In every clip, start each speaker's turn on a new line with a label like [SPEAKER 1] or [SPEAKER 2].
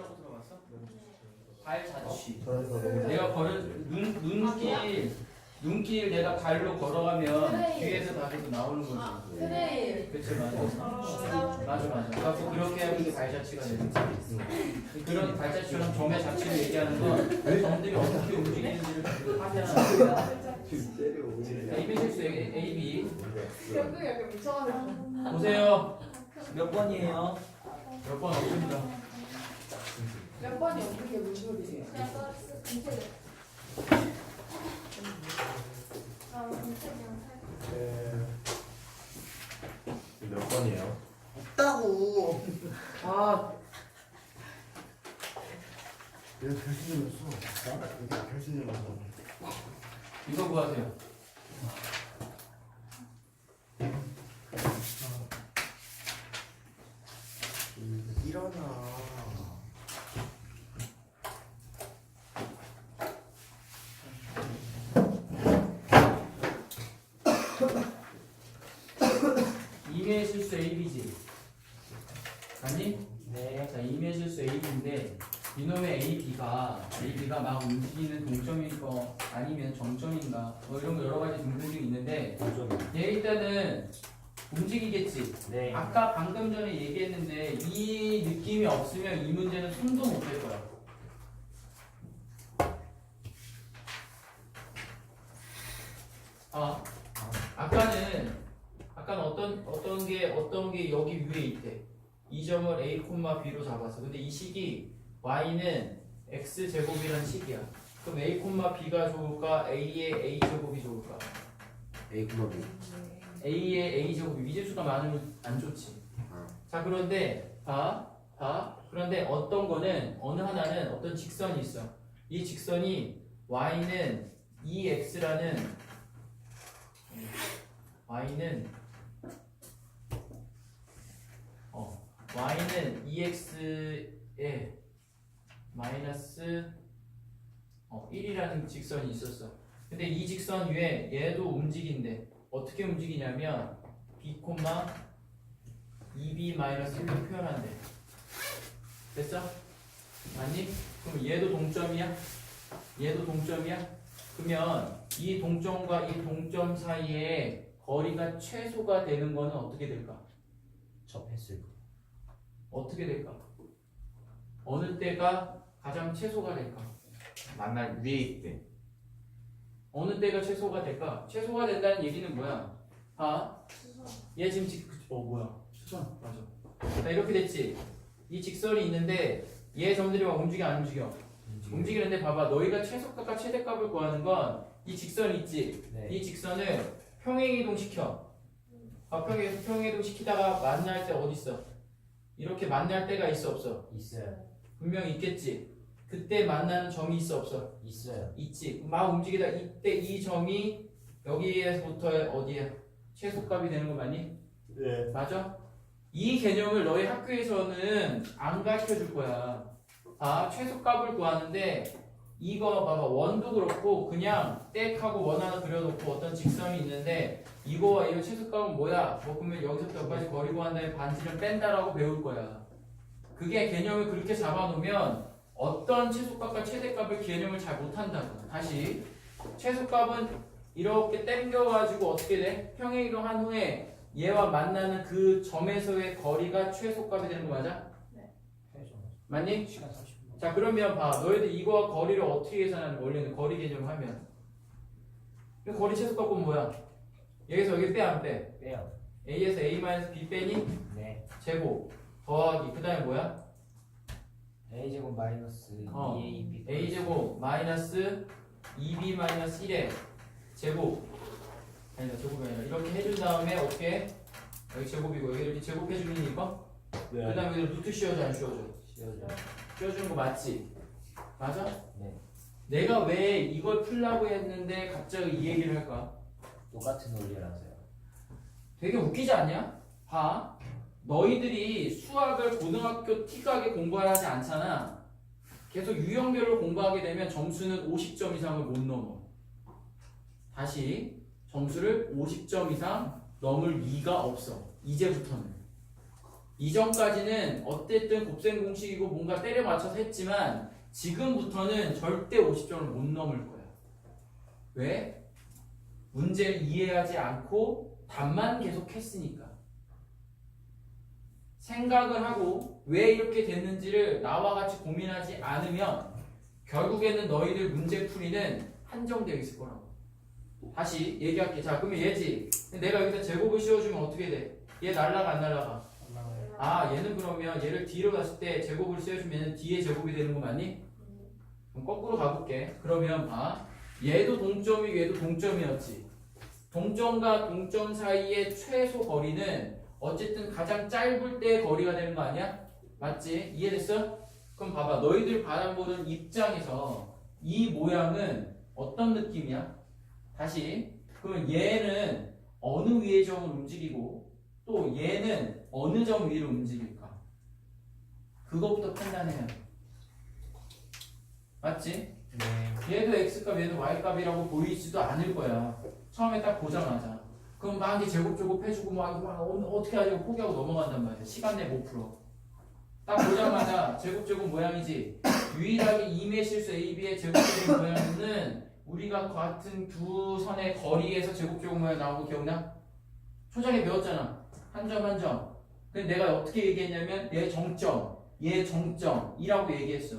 [SPEAKER 1] 발자취라고 들어봤어? 발 자취.
[SPEAKER 2] 저에서 너무
[SPEAKER 1] 내가 걸은 눈 눈길 눈길 내가 발로 걸어가면. 뒤에서 다리도 나오는 거지.
[SPEAKER 3] 그래.
[SPEAKER 1] 그치 맞아. 맞아 맞아. 그래서 그렇게 하면 이게 발자취가 되는 거지. 그런 발 자취처럼 점의 자취를 얘기하는 건 점들이 어떻게 움직이는지를 확인하는 거야. A, B 실수 A, A, B
[SPEAKER 3] 결국 약간 미쳐가지고.
[SPEAKER 1] 보세요.
[SPEAKER 4] 몇 번이에요?
[SPEAKER 1] 몇 번 없습니다.
[SPEAKER 3] 몇 번이 어떻게 무슨 소리세요?
[SPEAKER 2] 네. 몇 번이에요?
[SPEAKER 4] 없다고. 아,
[SPEAKER 2] 내가 결승점이었어. 내가 결승점이었어.
[SPEAKER 1] 이거 구하세요.
[SPEAKER 4] 일어나.
[SPEAKER 1] 임의 실수 A, B지. 아니?
[SPEAKER 4] 네.
[SPEAKER 1] 자, 임의 실수 A, B인데 이놈의 A, B가 A, B가 막 움직이는 동점인 거 아니면 정점인가 뭐 이런 거 여러 가지 등등이 있는데 얘 일단은 움직이겠지.
[SPEAKER 4] 네.
[SPEAKER 1] 아까 방금 전에 얘기했는데 이 느낌이 없으면 이 문제는 손도 못 댈 거야. 아, 아까는 아까는 어떤 어떤 게 어떤 게 여기 위에 있대. 이 점을 a, b로 잡았어. 근데 이 식이 y는 x 제곱이라는 식이야. 그럼 a, b가 좋을까? a의 a 제곱이 좋을까?
[SPEAKER 2] A 구멍이.
[SPEAKER 1] A의 a 제곱이 미지수가 많으면 안 좋지. 자 그런데 봐, 봐. 그런데 어떤 거는 어느 하나는 어떤 직선이 있어. 이 직선이 y는 2x라는 y는 어 y는 2x에 마이너스 어, 1이라는 직선이 있었어. 근데 이 직선 위에 얘도 움직인대. 어떻게 움직이냐면 b, 2b 마이너스 1로 표현한대. 됐어? 아니? 그럼 얘도 동점이야? 얘도 동점이야? 그러면 이 동점과 이 동점 사이에 거리가 최소가 되는 거는 어떻게 될까?
[SPEAKER 4] 접했을 거.
[SPEAKER 1] 어떻게 될까? 어느 때가 가장 최소가 될까?
[SPEAKER 5] 만날 위에 있대.
[SPEAKER 1] 어느 때가 최소가 될까? 최소가 된다는 얘기는 뭐야? 아, 얘 지금 직, 어 뭐야? 수선 맞아. 자 이렇게 됐지. 이 직선이 있는데 얘 점들이 막 움직여 안 움직여? 움직이는데 봐봐. 너희가 최소값과 최대값을 구하는 건 이 직선 있지.
[SPEAKER 4] 네.
[SPEAKER 1] 이 직선을 평행이동 시켜. 아, 평행 평행이동 시키다가 만날 때 어디 있어? 이렇게 만날 때가 있어 없어?
[SPEAKER 4] 있어요.
[SPEAKER 1] 분명히 있겠지. 그때 만나는 점이 있어 없어?
[SPEAKER 4] 있어요.
[SPEAKER 1] 있지. 막 움직이다 이때 이 점이 여기에서부터 어디에 최소값이 되는 거 맞니?
[SPEAKER 2] 네.
[SPEAKER 1] 맞아? 이 개념을 너희 학교에서는 안 가르쳐 줄 거야. 아, 최소값을 구하는데 이거 봐봐. 원도 그렇고 그냥 땡하고 원 하나 그려놓고 어떤 직선이 있는데 이거와 이거 최소값은 뭐야? 뭐 그러면 여기서부터 여기까지 거리 구한 다음에 반지를 뺀다라고 배울 거야. 그게 개념을 그렇게 잡아놓으면 어떤 최소값과 최대값을 개념을 잘 못한다고. 다시 최소값은 이렇게 땡겨가지고 어떻게 돼? 평행이동 한 후에 얘와 만나는 그 점에서의 거리가 최소값이 되는 거 맞아?
[SPEAKER 4] 해줘.
[SPEAKER 1] 맞니?
[SPEAKER 4] 시간 30분.
[SPEAKER 1] 자 그러면 봐 너희들 이거와 거리를 어떻게 계산하는 거 원래는 거리 개념을 하면 이 거리 최소값은 뭐야? 여기서 여기 빼 안 빼?
[SPEAKER 4] 빼요.
[SPEAKER 1] a에서 a b 빼니?
[SPEAKER 4] 네.
[SPEAKER 1] 제곱 더하기 그 다음에 뭐야?
[SPEAKER 4] A 제곱 마이너스
[SPEAKER 1] 어.
[SPEAKER 4] 2ab
[SPEAKER 1] a 제곱 마이너스 2b 마이너스 1의 제곱 아니다 제곱이 아니라 이렇게 해준 다음에 어떻게 여기 제곱이고 여기 이렇게 제곱해 주는 이거 그
[SPEAKER 2] 네.
[SPEAKER 1] 다음에 여기 루트 씌워줘 안 씌워줘
[SPEAKER 4] 씌워져.
[SPEAKER 1] 씌워주는 거 맞지 맞아
[SPEAKER 4] 네.
[SPEAKER 1] 내가 왜 이걸 풀라고 했는데 갑자기 이 얘기를 할까
[SPEAKER 4] 똑같은 논리라서요.
[SPEAKER 1] 되게 웃기지 않냐 봐 너희들이 수학을 고등학교 티가게 공부하지 않잖아 계속 유형별로 공부하게 되면 점수는 50점 이상을 못 넘어 다시 점수를 50점 이상 넘을 리가 없어 이제부터는 이전까지는 어쨌든 곱셈 공식이고 뭔가 때려 맞춰서 했지만 지금부터는 절대 50점을 못 넘을 거야. 왜? 문제를 이해하지 않고 답만 계속 했으니까. 생각을 하고 왜 이렇게 됐는지를 나와 같이 고민하지 않으면 결국에는 너희들 문제 풀이는 한정되어 있을 거라고. 다시 얘기할게. 자, 그러면 얘지. 내가 여기다 제곱을 씌워주면 어떻게 돼? 얘 날라가 안 날라가? 아, 얘는 그러면 얘를 뒤로 갔을 때 제곱을 씌워주면 뒤에 제곱이 되는 거 맞니? 그럼 거꾸로 가볼게. 그러면 봐. 얘도 동점이고 얘도 동점이었지. 동점과 동점 사이의 최소 거리는 어쨌든 가장 짧을 때 거리가 되는 거 아니야? 맞지? 이해됐어? 그럼 봐봐. 너희들 바라보는 입장에서 이 모양은 어떤 느낌이야? 다시. 그러면 얘는 어느 위의 점을 움직이고 또 얘는 어느 점 위로 움직일까? 그것부터 판단해야 돼. 맞지?
[SPEAKER 4] 네.
[SPEAKER 1] 얘도 x값 얘도 y값이라고 보이지도 않을 거야 처음에 딱 보자마자 그럼 막 이제 제곱 제곱 해주고 막, 막 어, 어떻게 하려고 포기하고 넘어간단 말이야. 시간 내 못 풀어 딱 보자마자 제곱 제곱 모양이지. 유일하게 임의 실수 AB의 제곱 제곱 모양은 우리가 같은 두 선의 거리에서 제곱 제곱 모양 거 기억나? 초장에 배웠잖아. 한 점 한 점. 근데 내가 어떻게 얘기했냐면 얘 정점 얘 정점이라고 얘기했어.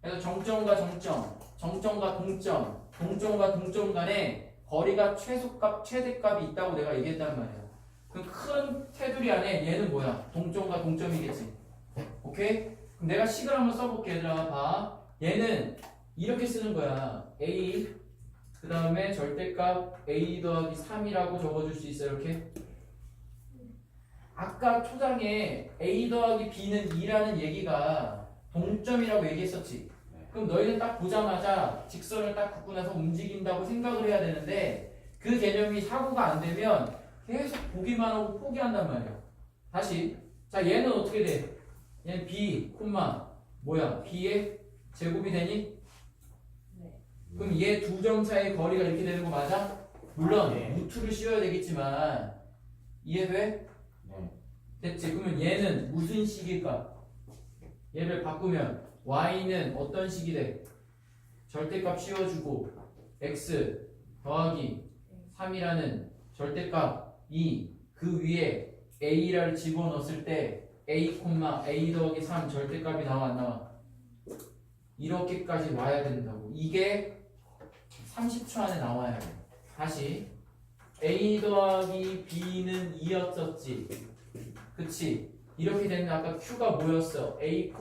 [SPEAKER 1] 그래서 정점과 정점 정점과 동점, 동점과 동점 간에 거리가 최소값, 최대값이 있다고 내가 얘기했단 말이야. 그럼 큰 테두리 안에 얘는 뭐야? 동점과 동점이겠지. 오케이? 그럼 내가 식을 한번 써볼게, 얘들아. 봐. 얘는 이렇게 쓰는 거야. A, 그 다음에 절대값 A 더하기 3이라고 적어줄 수 있어, 이렇게. 아까 초장에 A 더하기 B는 2라는 얘기가 동점이라고 얘기했었지. 그럼 너희는 딱 보자마자 직선을 딱 긋고 나서 움직인다고 생각을 해야 되는데 그 개념이 사고가 안 되면 계속 보기만 하고 포기한단 말이야. 다시 자 얘는 어떻게 돼? 얘는 b 콤마 뭐야? b의 제곱이 되니?
[SPEAKER 3] 네.
[SPEAKER 1] 그럼 얘 두점 사이의 거리가 이렇게 되는 거 맞아? 물론
[SPEAKER 4] 네.
[SPEAKER 1] 루트를 씌워야 되겠지만 이해돼?
[SPEAKER 4] 네.
[SPEAKER 1] 됐지? 그러면 얘는 무슨 식일까? 얘를 바꾸면 y는 어떤 식이 돼? 절대값 씌워주고 x 더하기 3이라는 절대값 2 그 위에 a를 집어넣었을 때 a, a 더하기 3 절대값이 나와 안 나와? 이렇게까지 와야 된다고. 이게 30초 안에 나와야 돼. 다시 a 더하기 b는 2였었지. 그치? 이렇게 되면 아까 q가 뭐였어? a,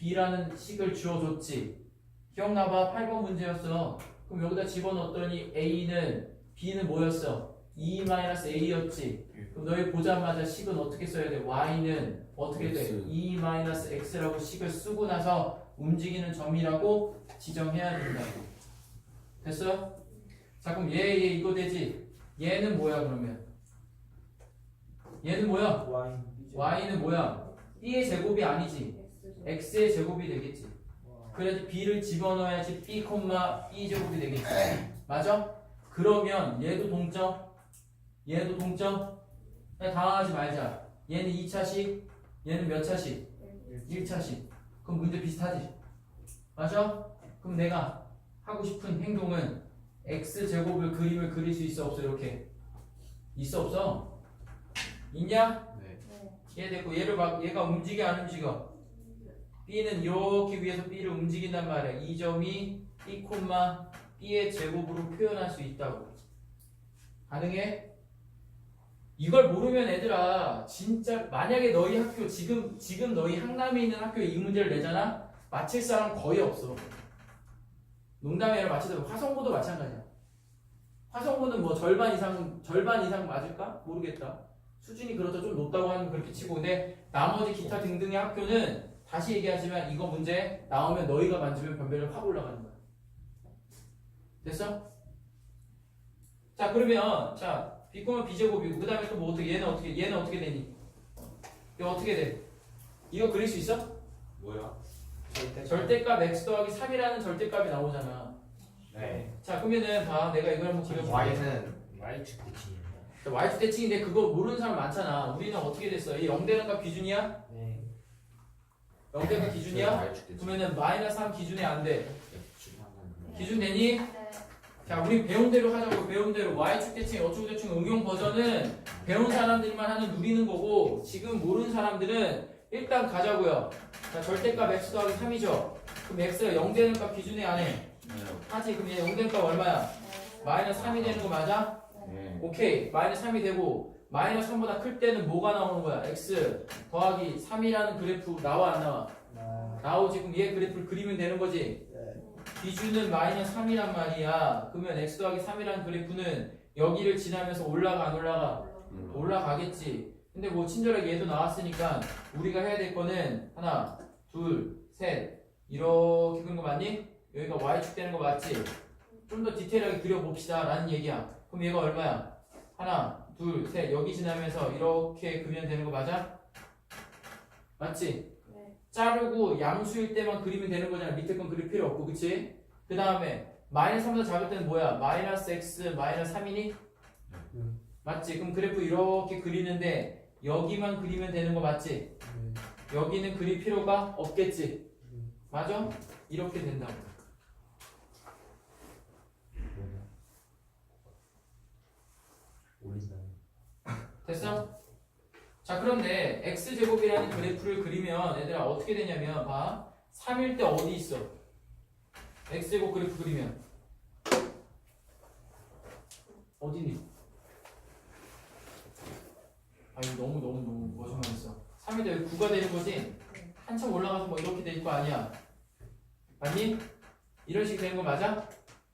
[SPEAKER 1] b라는 식을 주어줬지. 기억나봐. 8번 문제였어. 그럼 여기다 집어넣었더니 a는 b는 뭐였어? 2-a였지. 그럼 너희 보자마자 식은 어떻게 써야 돼? Y는 어떻게 돼?
[SPEAKER 2] X.
[SPEAKER 1] 2-x라고 식을 쓰고 나서 움직이는 점이라고 지정해야 된다고. 됐어? 자 그럼 얘 얘 이거 되지? 얘는 뭐야 그러면? 얘는 뭐야?
[SPEAKER 4] Y.
[SPEAKER 1] y는 뭐야? B의 제곱이 아니지 X의 제곱이 되겠지 그래야지 b를 집어넣어야지 b, b 제곱이 되겠지 맞아? 그러면 얘도 동점 얘도 동점 그냥 당황하지 말자 얘는 2차식 얘는 몇 차식? 1차식 그럼 문제 비슷하지 맞아? 그럼 내가 하고 싶은 행동은 x 제곱을 그림을 그릴 수 있어 없어 이렇게 있어 없어? 있냐?
[SPEAKER 2] 네.
[SPEAKER 3] 네.
[SPEAKER 1] 이해됐고 얘를 막 얘가 움직여 안 움직여 B는 이렇게 위해서 B를 움직인단 말이야. 이 점이 B, B의 제곱으로 표현할 수 있다고. 가능해? 이걸 모르면 애들아 진짜 만약에 너희 학교 지금 지금 너희 항남에 있는 학교에 이 문제를 내잖아? 맞힐 사람 거의 없어. 농담이 아니라 맞히다 화성고도 마찬가지야. 화성고는 뭐 절반 이상 절반 이상 맞을까? 모르겠다. 수준이 그렇다. 좀 높다고 하면 그렇게 치고. 근데 나머지 기타 등등의 학교는 다시 얘기하지만 이거 문제 나오면 너희가 만지면 변별력 확 올라가는 거야 됐어? 자 그러면 자 비꼬면 비제곱이고 그 다음에 또 뭐 어떻게 얘는 어떻게 얘는 어떻게 되니? 이거 어떻게 돼? 이거 그릴 수 있어?
[SPEAKER 5] 뭐야?
[SPEAKER 4] 절대.
[SPEAKER 1] 절대값 x 더하기 3이라는 절대값이 나오잖아
[SPEAKER 4] 네.
[SPEAKER 1] 자 그러면은 봐 내가 이걸 한번 그려줄게
[SPEAKER 5] Y는
[SPEAKER 4] Y 축 붙이는
[SPEAKER 1] 자, y축 대칭인데 그거 모르는 사람 많잖아. 우리는 어떻게 됐어? 이 0되는 값 기준이야?
[SPEAKER 4] 네.
[SPEAKER 1] 0되는 기준이야? 그러면은 마이너스 3 기준에 안 돼. 기준 되니?
[SPEAKER 3] 네.
[SPEAKER 1] 자, 우리 배운 대로 하자고 배운 대로 y축 대칭, 어축 대칭 응용 버전은 배운 사람들만 하는 누리는 거고 지금 모르는 사람들은 일단 가자고요. 자, 절대값 x 더하기 3이죠. 그럼 x가 0 되는 값 기준에 안 해. 하지. 그럼 얘 0 되는 값 얼마야? 마이너스 3이 되는 거 맞아?
[SPEAKER 5] 네.
[SPEAKER 1] 오케이. 마이너스 3이 되고 마이너스 3보다 클 때는 뭐가 나오는 거야? x 더하기 3이라는 그래프 나와 안 나와?
[SPEAKER 4] 나
[SPEAKER 1] 나오지. 그럼 얘 그래프를 그리면 되는 거지. 기준은 마이너스 3이란 말이야. 그러면 x 더하기 3이라는 그래프는 여기를 지나면서 올라가 안 올라가? 올라가겠지. 근데 뭐 친절하게 얘도 나왔으니까 우리가 해야 될 거는 하나, 둘, 셋 이렇게 그린 거 맞니? 여기가 y축 되는 거 맞지? 좀 더 디테일하게 그려봅시다 라는 얘기야. 그럼 얘가 얼마야? 하나, 둘, 셋 여기 지나면서 이렇게 그리면 되는 거 맞아? 맞지?
[SPEAKER 3] 네.
[SPEAKER 1] 자르고 양수일 때만 그리면 되는 거잖아. 밑에 건 그릴 필요 없고, 그치? 그 다음에 마이너스 3보다 작을 때는 뭐야? 마이너스 x 마이너스 3이니?
[SPEAKER 2] 응.
[SPEAKER 1] 맞지? 그럼 그래프 이렇게 그리는데 여기만 그리면 되는 거 맞지? 여기는 그릴 필요가 없겠지? 맞아? 이렇게 된다고.
[SPEAKER 4] 올린다는.
[SPEAKER 1] 됐어? 자 그런데 x제곱이라는 그래프를 그리면 얘들아 어떻게 되냐면 봐 3일 때 어디 있어? x제곱 그래프 그리면 어디니? 아 이거 너무 너무 너무 있어 3일 때 9가 되는 거지? 한참 올라가서 뭐 이렇게 될 거 아니야 맞니? 이런 식이 되는 거 맞아?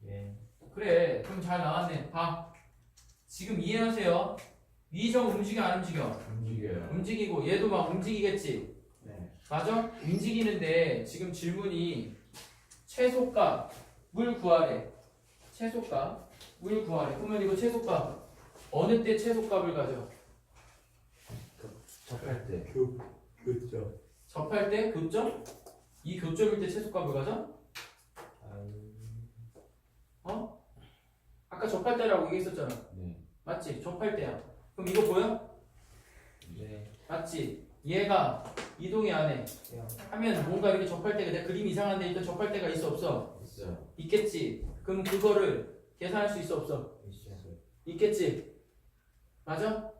[SPEAKER 4] 예.
[SPEAKER 1] 그래 그럼 잘 나왔네 봐 지금 이해하세요 위점 움직여 안 움직여?
[SPEAKER 5] 움직여요.
[SPEAKER 1] 움직이고 얘도 막 움직이겠지
[SPEAKER 5] 네.
[SPEAKER 1] 맞아? 움직이는데 지금 질문이 최소값을 구하래 최소값을 구하래 그러면 이거 최소값 어느 때 최소값을 가져?
[SPEAKER 5] 접할 때.
[SPEAKER 2] 그 그죠.
[SPEAKER 1] 접할 때 교점? 이 교점일 때 최소값을 가져?
[SPEAKER 4] 아유.
[SPEAKER 1] 어? 아까 접할 때라고 얘기했었잖아
[SPEAKER 5] 네.
[SPEAKER 1] 맞지? 접할 때야 그럼 이거 보여?
[SPEAKER 4] 네.
[SPEAKER 1] 맞지? 얘가 이동이 안 해. 하면 뭔가 이렇게 접할 때가 내 그림이 이상한데 일단 접할 때가 있어 없어?
[SPEAKER 5] 있어요.
[SPEAKER 1] 있겠지. 그럼 그거를 계산할 수 있어 없어?
[SPEAKER 4] 있어요.
[SPEAKER 1] 있겠지. 맞아?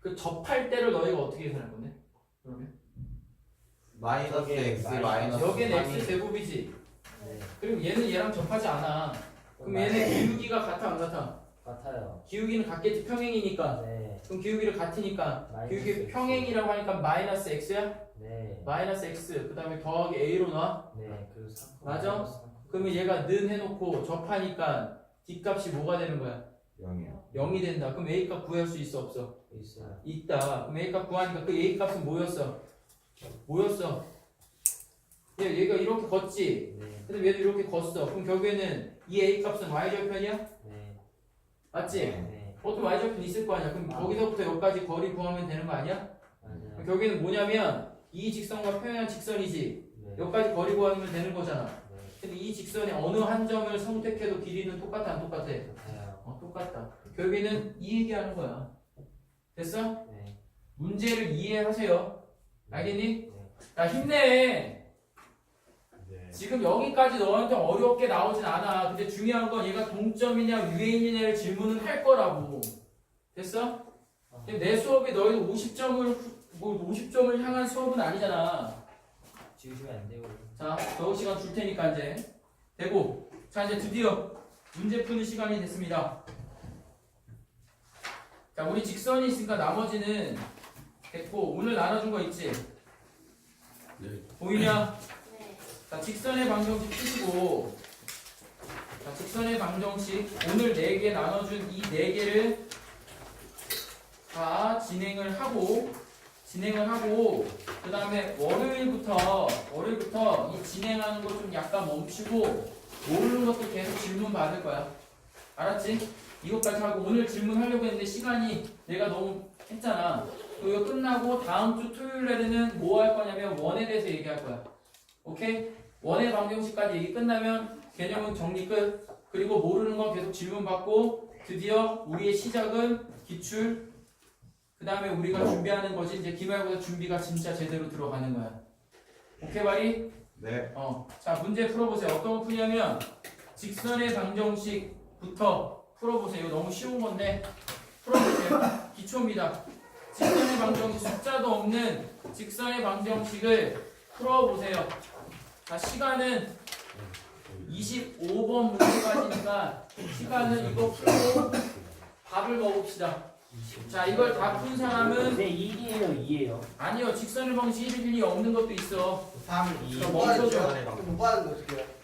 [SPEAKER 1] 그 접할 때를 너희가 어떻게 계산할 건데? 그러면
[SPEAKER 5] 마이너스
[SPEAKER 4] 저게
[SPEAKER 5] x
[SPEAKER 4] 마이너스
[SPEAKER 5] 마이너스
[SPEAKER 1] 여기는
[SPEAKER 5] 3이
[SPEAKER 1] x 제곱이지.
[SPEAKER 4] 네.
[SPEAKER 1] 그리고 얘는 얘랑 접하지 않아. 그럼 얘는 기울기가 같아 안 같아?
[SPEAKER 4] 같아요.
[SPEAKER 1] 기울기는 같겠지 평행이니까.
[SPEAKER 4] 네.
[SPEAKER 1] 그럼 기울기를 같으니까
[SPEAKER 4] 마이너스
[SPEAKER 1] 기울기
[SPEAKER 4] X.
[SPEAKER 1] 평행이라고 하니까 마이너스 x야?
[SPEAKER 4] 네.
[SPEAKER 1] 마이너스 x 그 다음에 더하기 a로 놔.
[SPEAKER 4] 네. 그리고 3.
[SPEAKER 1] 맞아? 그러면 얘가 는 해놓고 접하니까 뒷값이 뭐가 되는 거야?
[SPEAKER 5] 0이요.
[SPEAKER 1] 0이 된다. 그럼 A값 구할 수 있어 없어?
[SPEAKER 4] 있어요.
[SPEAKER 1] 있다. 그럼 A값 구하니까 그 A값은 뭐였어? 뭐였어? 얘, 얘가 이렇게 걷지?
[SPEAKER 4] 네.
[SPEAKER 1] 근데 얘도 이렇게 걷어. 그럼 결국에는 이 A값은 Y절편이야?
[SPEAKER 4] 네.
[SPEAKER 1] 맞지?
[SPEAKER 4] 네.
[SPEAKER 1] 보통 Y절편 있을 거 아니야. 그럼
[SPEAKER 4] 아.
[SPEAKER 1] 거기서부터 여기까지 거리 구하면 되는 거 아니야?
[SPEAKER 4] 맞아요.
[SPEAKER 1] 그럼 결국에는 뭐냐면 이 직선과 평행한 직선이지.
[SPEAKER 4] 네.
[SPEAKER 1] 여기까지 거리 구하면 되는 거잖아.
[SPEAKER 4] 네.
[SPEAKER 1] 근데 이 직선의 어느 한 점을 선택해도 길이는 똑같아 안 똑같아?
[SPEAKER 4] 같아요.
[SPEAKER 1] 어, 똑같다. 결국에는 이 얘기하는 거야. 됐어?
[SPEAKER 4] 네.
[SPEAKER 1] 문제를 이해하세요. 알겠니?
[SPEAKER 4] 네.
[SPEAKER 1] 야, 힘내.
[SPEAKER 2] 네.
[SPEAKER 1] 지금 여기까지 너한테 어렵게 나오진 않아. 근데 중요한 건 얘가 동점이냐 위에 있느냐를 질문은 할 거라고. 됐어? 근데 내 수업이 너희도 50점을, 뭐 50점을 향한 수업은 아니잖아.
[SPEAKER 4] 지우시면 안 되고.
[SPEAKER 1] 자, 저 시간 줄 테니까 이제. 되고. 자, 이제 드디어 문제 푸는 시간이 됐습니다. 자, 우리 직선이 있으니까 나머지는 됐고, 오늘 나눠준 거 있지?
[SPEAKER 2] 네.
[SPEAKER 1] 보이냐?
[SPEAKER 3] 네.
[SPEAKER 1] 자, 직선의 방정식 푸시고, 자, 직선의 방정식, 오늘 4개 나눠준 이 4개를 다 진행을 하고, 진행을 하고, 그 다음에 월요일부터, 월요일부터 이 진행하는 거 좀 약간 멈추고, 모르는 것도 계속 질문 받을 거야. 알았지? 이것까지 하고, 오늘 질문하려고 했는데 시간이 내가 너무 했잖아. 이거 끝나고 다음 주 토요일 날에는 뭐 할 거냐면 원에 대해서 얘기할 거야. 오케이? 원의 방정식까지 얘기 끝나면 개념은 정리 끝. 그리고 모르는 건 계속 질문 받고 드디어 우리의 시작은 기출. 그 다음에 우리가 준비하는 거지 이제 기말고사 준비가 진짜 제대로 들어가는 거야. 오케이 말이?
[SPEAKER 5] 네.
[SPEAKER 1] 어. 자 문제 풀어보세요. 어떤 거 푸냐면 직선의 방정식부터 풀어보세요. 이거 너무 쉬운 건데 풀어보세요. 기초입니다. 직선의 방정식 숫자도 없는 직선의 방정식을 풀어보세요. 자 시간은 25번 문제까지니까 시간은 이거 풀고 밥을 먹읍시다. 자 이걸 다 푼 사람은
[SPEAKER 4] 네 1이에요 2에요
[SPEAKER 1] 아니요 직선의 방식 1, 1, 2 없는 것도 있어
[SPEAKER 5] 3, 2,
[SPEAKER 1] 그럼 멈춰줘.
[SPEAKER 5] 네.
[SPEAKER 6] 못 받는 거 어떡해요?